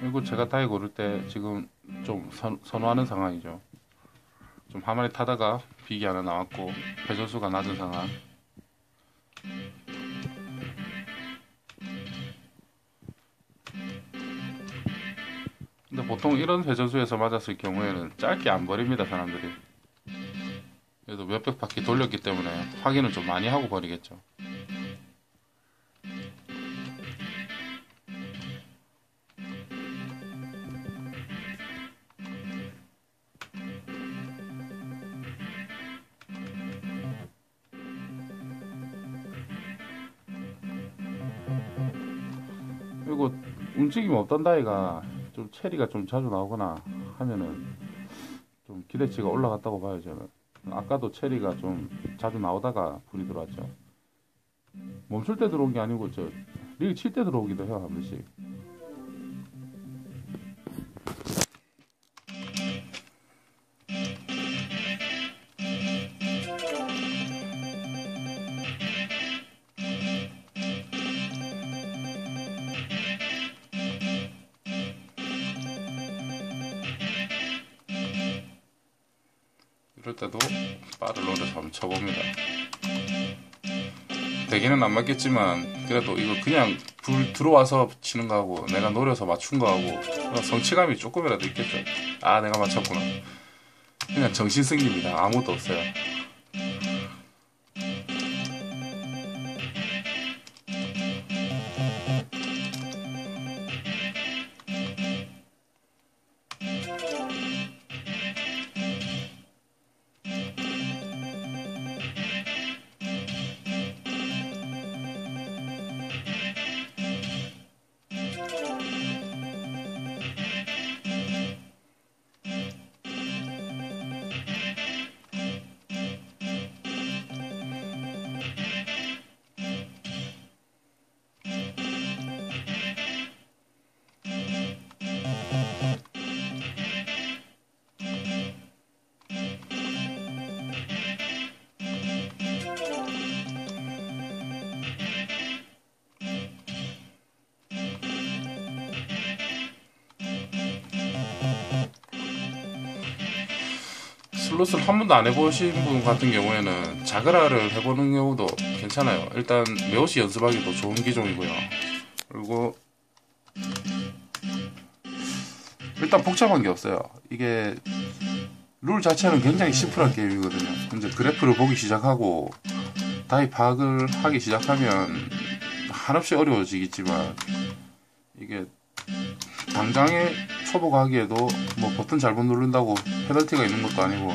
그리고 제가 타이 고를 때 지금 좀 선, 선호하는 상황이죠. 좀 하마리 타다가 비기 하나 나왔고 회전수가 낮은 상황. 근데 보통 이런 회전수에서 맞았을 경우에는 짧게 안 버립니다 사람들이. 그래도 몇백 바퀴 돌렸기 때문에 확인을 좀 많이 하고 버리겠죠. 그리고 움직임 없던 다이가. 좀 체리가 좀 자주 나오거나 하면은 좀 기대치가 올라갔다고 봐요 저는. 아까도 체리가 좀 자주 나오다가 불이 들어왔죠. 멈출 때 들어온 게 아니고 저 리그 칠 때 들어오기도 해요 한 번씩 이럴 때도 바를 노려서 한번 쳐봅니다. 대기는 안 맞겠지만 그래도 이거 그냥 불 들어와서 치는 거하고 내가 노려서 맞춘 거하고 성취감이 조금이라도 있겠죠. 아 내가 맞췄구나. 그냥 정신 승리입니다. 아무것도 없어요. 슬롯을 한 번도 안 해보신 분 같은 경우에는 자그라를 해보는 경우도 괜찮아요. 일단 매옷이 연습하기도 좋은 기종이고요. 그리고 일단 복잡한 게 없어요. 이게 룰 자체는 굉장히 심플한 게임이거든요. 이제 그래프를 보기 시작하고 다이 파악을 하기 시작하면 한없이 어려워지겠지만 이게 당장에 초보가 하기에도 뭐 버튼 잘못 누른다고 페널티가 있는 것도 아니고.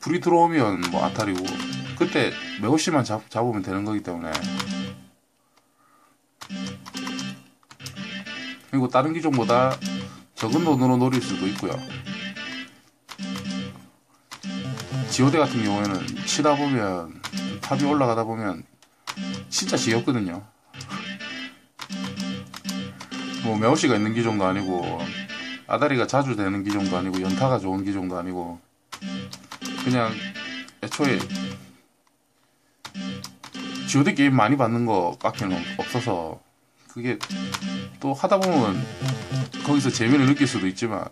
불이 들어오면 뭐 아탈이고. 그때 매호씨만 잡, 잡으면 되는 거기 때문에. 그리고 다른 기종보다 적은 돈으로 노릴 수도 있고요. 지오대 같은 경우에는 치다 보면 탑이 올라가다 보면 진짜 지겹거든요 뭐 매호씨가 있는 기종도 아니고 아다리가 자주 되는 기종도 아니고 연타가 좋은 기종도 아니고 그냥 애초에 GOD 게임 많이 받는 거 밖에 없어서 그게 또 하다 보면 거기서 재미를 느낄 수도 있지만